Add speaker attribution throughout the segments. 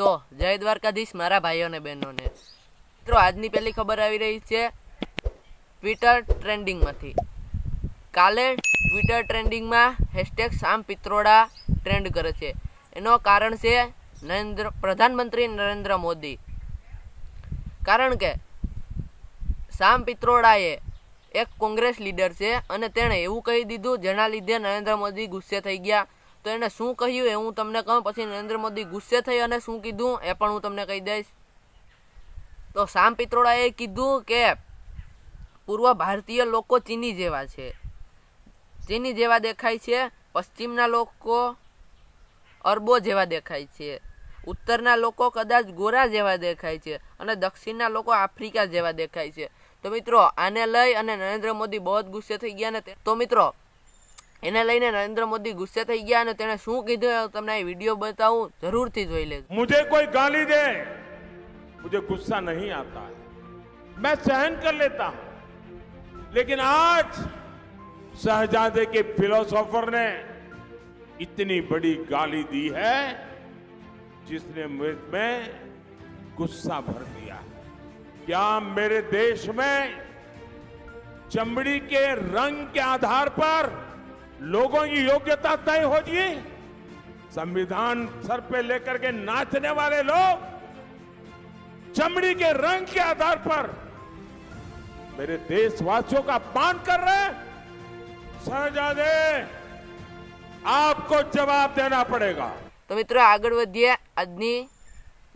Speaker 1: તો જય દ્વારકાધીશ મારા ભાઈઓ અને બહેનોને. મિત્રો, આજની પહેલી ખબર આવી રહી છે ટ્વિટર ટ્રેન્ડિંગમાંથી કાલે ટ્વિટર ટ્રેન્ડિંગમાં હેશટેગ સામ પિત્રોડા ટ્રેન્ડ કરે છે. એનો કારણ છે નરેન્દ્ર, પ્રધાનમંત્રી નરેન્દ્ર મોદી. કારણ કે સામ પિત્રોડાએ એક કોંગ્રેસ લીડર છે અને તેણે એવું કહી દીધું, જેના લીધે નરેન્દ્ર મોદી ગુસ્સે થઈ ગયા. તો એણે શું કહ્યું એ હું તમને કહું, પછી નરેન્દ્ર મોદી ગુસ્સે થઈ અને શું કીધું એ પણ હું તમને કહી દઈશ. તો શામ પિત્રોડાએ કીધું કે પૂર્વ ભારતીય લોકો ચીની જેવા છે. ચીની જેવા દેખાય છે, પશ્ચિમના લોકો અરબો જેવા દેખાય છે, ઉત્તરના લોકો કદાચ ગોરા જેવા દેખાય છે અને દક્ષિણના લોકો આફ્રિકા જેવા દેખાય છે. તો મિત્રો આને લઈ અને નરેન્દ્ર મોદી બહુ ગુસ્સે થઈ ગયા ને તો મિત્રો એને લઈને નરેન્દ્ર મોદી ગુસ્સે થઈ ગયા અને તેણે શું કીધું એ તમને એ વિડીયો બતાવું જરૂરથી જોઈ લેજો
Speaker 2: मुझे कोई गाली दे मुझे गुस्सा नहीं आता है मैं सहन कर लेता हूं लेकिन आज शहजादे के फिलोसोफर ने इतनी बड़ी गाली दी है जिसने मुझ में गुस्सा भर दिया क्या मेरे देश में चमड़ी के रंग के आधार पर लोगों की योग्यता तय होती संविधान सर पे लेकर के नाचने वाले लोग चमड़ी के रंग के आधार पर मेरे देशवासियों का अपमान कर रहे हैं शहजादे आपको जवाब देना पड़ेगा
Speaker 1: તો મિત્રો આગળ વધીએ આજની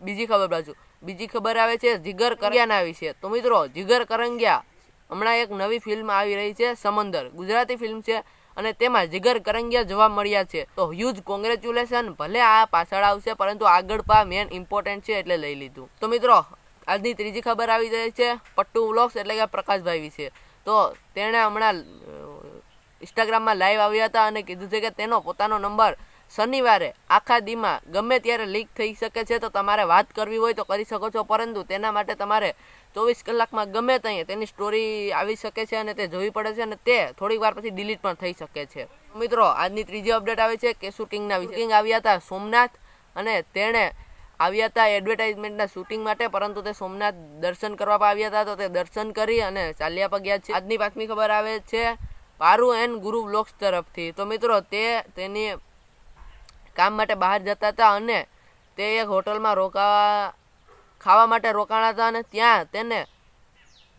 Speaker 1: બીજી ખબર બાજુ બીજી ખબર આવે છે જીગર કરંગિયાના વિશે તો મિત્રો જીગર કરંગિયા હમણાં એક નવી ફિલ્મ આવી રહી છે સમંદર ગુજરાતી ફિલ્મ છે અને તેમાં જીગર કરંગિયા જોવા મળ્યા છે. તો હ્યુજ કોંગ્રેચ્યુલેશન ભલે આ પાછળ આવશે, પરંતુ આગળ પા મેન ઇમ્પોર્ટન્ટ છે એટલે લઈ લીધું. તો મિત્રો, આજની ત્રીજી ખબર આવી જાય છે, પટ્ટુ વ્લોગ્સ એટલે કે પ્રકાશભાઈ વિશે. તો તેણે હમણાં ઇન્સ્ટાગ્રામમાં લાઈવ આવ્યા હતા અને કીધું છે કે તેનો પોતાનો નંબર શનિવારે આખા દીમાં ગમે ત્યારે લીક થઈ શકે છે તો તમારે વાત કરવી હોય તો કરી શકો છો, પરંતુ તેના માટે તમારે ચોવીસ કલાકમાં ગમે ત્યાં તેની સ્ટોરી આવી શકે છે અને તે જોવી પડે છે અને તે થોડીક વાર પછી ડિલીટ પણ થઈ શકે છે. મિત્રો, આજની ત્રીજી અપડેટ આવે છે કે શૂટિંગના કિંગ આવ્યા હતા સોમનાથ અને તેણે આવ્યા હતા એડવર્ટાઇઝમેન્ટના શૂટિંગ માટે, પરંતુ તે સોમનાથ દર્શન કરવા આવ્યા હતા તો તે દર્શન કરી અને ચાલ્યા પગ્યા છે. આજની પાંચમી ખબર આવે છે પારુ એન્ડ ગુરુ બ્લોગ્સ તરફથી. તો મિત્રો, તે તેની કામ માટે બહાર જતા હતા અને તે એક હોટલમાં રોકાવા, ખાવા માટે રોકાણા હતા અને ત્યાં તેને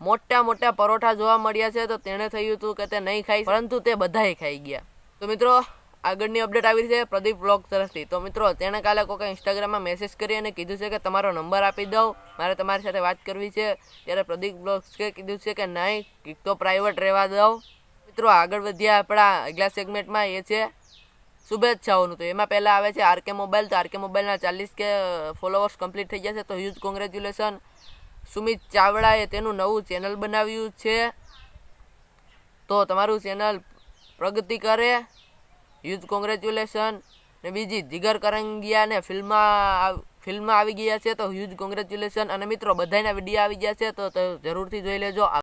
Speaker 1: મોટા મોટા પરોઠા જોવા મળ્યા છે, તો તેણે થયું હતું કે તે નહીં ખાઈ પરંતુ તે બધાએ ખાઈ ગયા. તો મિત્રો, આગળની અપડેટ આવી છે પ્રદીપ બ્લોગ તરફથી. તો મિત્રો, તેણે કાલે કોઈ ઇન્સ્ટાગ્રામમાં મેસેજ કરી અને કીધું છે કે તમારો નંબર આપી દઉં. મારે તમારી સાથે વાત કરવી છે. ત્યારે પ્રદીપ બ્લોગ્સે કીધું છે કે નહીં કંઈક તો પ્રાઇવેટ રહેવા દઉં. મિત્રો, આગળ વધ્યા આપણા આગલા સેગમેન્ટમાં એ છે શુભેચ્છાઓનું તો એમાં પહેલાં આવે છે આરકે મોબાઈલ, તો આરકે મોબાઈલના ચાલીસ કે ફોલોવર્સ કમ્પ્લીટ થઈ જશે, તો હ્યુજ કોંગ્રેચ્યુલેશન સુમિત ચાવડાએ તેનું નવું ચેનલ બનાવ્યું છે. તો તમારું ચેનલ પ્રગતિ કરે. હ્યુજ કોંગ્રેચ્યુલેશન ને બીજી જીગર કરંગિયાને ફિલ્મમાં ફિલ્મમાં આવી ગયા છે, તો હ્યુજ કોંગ્રેચ્યુલેશન અને મિત્રો બધાના વીડિયો આવી ગયા છે તો, જરૂરથી જોઈ લેજો.